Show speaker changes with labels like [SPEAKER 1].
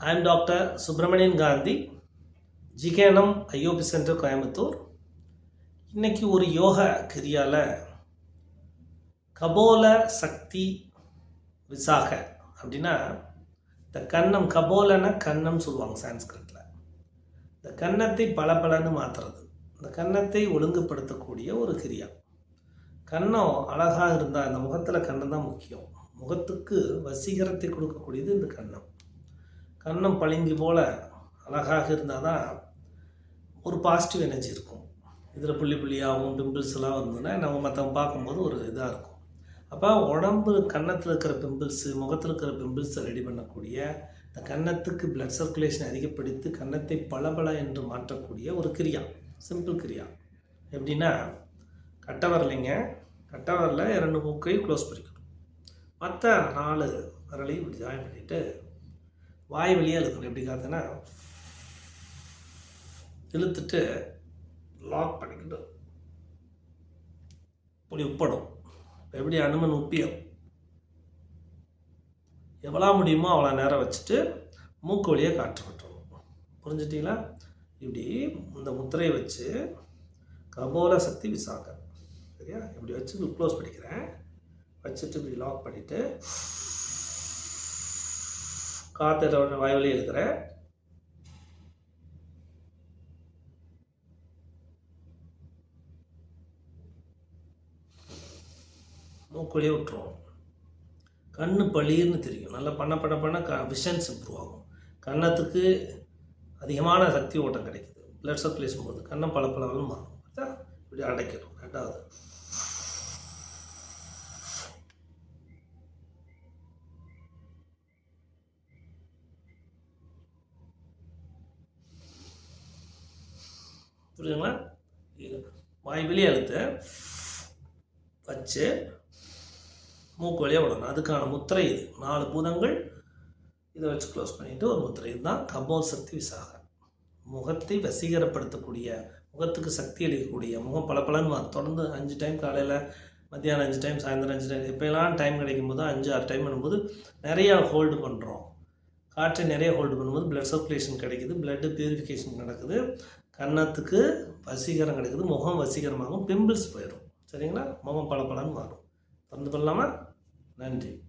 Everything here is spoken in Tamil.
[SPEAKER 1] I am Dr. Subramanian Gandhi, ஜிகேனம் ஐஓபி சென்டர் கோயம்புத்தூர் இன்னைக்கு ஒரு யோக கிரியால கபோல சக்தி விசாக அப்படின்னா இந்த கண்ணம் கபோலன கண்ணம் சொல்லுவாங்க சான்ஸ்கிரிட்டில் இந்த கன்னத்தை பளபளன்னு மாற்றுறது இந்த கன்னத்தை ஒழுங்குபடுத்தக்கூடிய ஒரு கிரியா. கன்னம் அழகாக இருந்தால் இந்த முகத்தில் கண்ணம் தான் முக்கியம். முகத்துக்கு வசீகரத்தை கொடுக்கக்கூடியது இந்த கன்னம் கன்னம் பளிங்கு போல் அழகாக இருந்தால் தான் ஒரு பாசிட்டிவ் எனர்ஜி இருக்கும். இதில் புள்ளி புள்ளியாகவும் பிம்பிள்ஸ்லாம் வந்ததுன்னா நம்ம மற்றவங்க பார்க்கும்போது ஒரு இதாக இருக்கும். அப்போ உடம்பு கன்னத்தில் இருக்கிற பிம்பிள்ஸு முகத்தில் இருக்கிற பிம்பிள்ஸை ரெடி பண்ணக்கூடிய இந்த கன்னத்துக்கு பிளட் சர்க்குலேஷன் அதிகப்படுத்தி கன்னத்தை பளபள என்று மாற்றக்கூடிய ஒரு கிரியா சிம்பிள் கிரியா. எப்படின்னா கட்டை வரலைங்க. கட்டை வரல இரண்டு மூக்கையும் க்ளோஸ் பண்ணிக்கணும். மற்ற நாலு விரலையும் இப்படி ஜாயின் பண்ணிவிட்டு வாய் வழியாக இருக்கணும். எப்படி காத்துனா இழுத்துட்டு லாக் பண்ணிக்கிட்டு இப்படி உப்படும் எப்படி அனுமன் உப்பியம் எவ்வளோ முடியுமோ அவ்வளோ நேரம் வச்சுட்டு மூக்கு வழியாக காற்று விட்டுருவோம் புரிஞ்சுட்டீங்களா? இப்படி இந்த முத்திரையை வச்சு கபோல சக்தி விசாக சரியா? இப்படி வச்சு க்ளோஸ் பண்ணிக்கிறேன். வச்சுட்டு இப்படி லாக் பண்ணிவிட்டு காற்று வாய் வழியாக இருக்கிறேன் மூக்குள்ளேயே விட்டுருவோம் கண்ணு பளிர்னு தெரியும். நல்லா பண்ண பண்ண பண்ண க விஷன்ஸ் இம்ப்ரூவ் ஆகும். கன்னத்துக்கு அதிகமான சக்தி ஓட்டம் கிடைக்குது. பிளட் சர்க்குலேஷன் போகுது. கண்ணம் பல பல மாறும். பார்த்தா இப்படி அடைக்கணும். ரெண்டாவது. புரியுதுங்களா? வாய் வெளியே அழுத்த வச்சு மூக்கு வழியாக விடணும். அதுக்கான முத்திரை இது. நாலு பூதங்கள். இதை வச்சு க்ளோஸ் பண்ணிவிட்டு ஒரு முத்திரை. இதுதான் கபோல் சக்தி விசாக முகத்தை வசீகரப்படுத்தக்கூடிய முகத்துக்கு சக்தி அளிக்கக்கூடிய முகம் பளபளன்னு மாறும். தொடர்ந்து அஞ்சு டைம் காலையில் மத்தியானம் அஞ்சு டைம் சாயந்தரம் அஞ்சு டைம் எப்போலாம் டைம் கிடைக்கும் போது அஞ்சு ஆறு டைம் பண்ணும்போது நிறையா ஹோல்டு பண்ணுறோம் காற்றை நிறைய ஹோல்டு பண்ணும்போது பிளட் சர்க்குலேஷன் கிடைக்குது. பிளட்டு பியூரிஃபிகேஷன் நடக்குது. கன்னத்துக்கு வசீகரம் கிடைக்குது முகம் வசீகரமாகும் பிம்பிள்ஸ் போயிடும் சரிங்களா? முகம் பளபளன்னு மாறும். திறந்து பண்ணலாமா? நன்றி.